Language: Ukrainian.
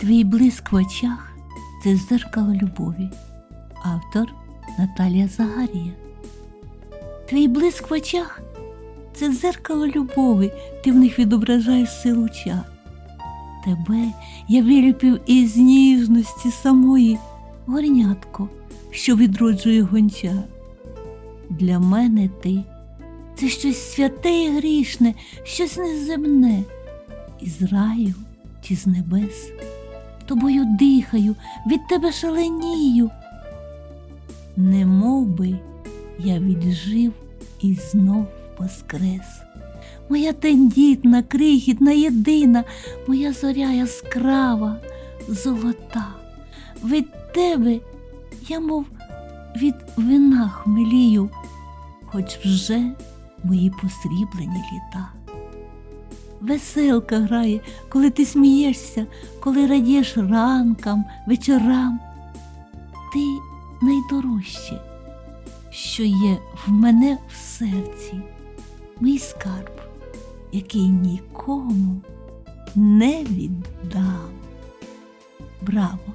Твій блиск в очах це зеркало любові. Автор Наталія Загарія. Твій блиск в очах це зеркало любові, ти в них відображаєш силу чар. Тебе я виліпив із ніжності самої горнятко, що відроджує гончар. Для мене ти це щось святе і грішне, щось неземне, із раю чи з небес. Тобою дихаю, від тебе шаленію. Не мов би я віджив і знов воскрес. Моя тендітна, крихітна, єдина, моя зоря яскрава, золота. Від тебе я, мов від вина хмелію, хоч вже мої посріблені літа. Веселка грає, коли ти смієшся, коли радієш ранкам, вечорам. Ти найдорожче, що є в мене в серці, мій скарб, який нікому не віддам. Браво!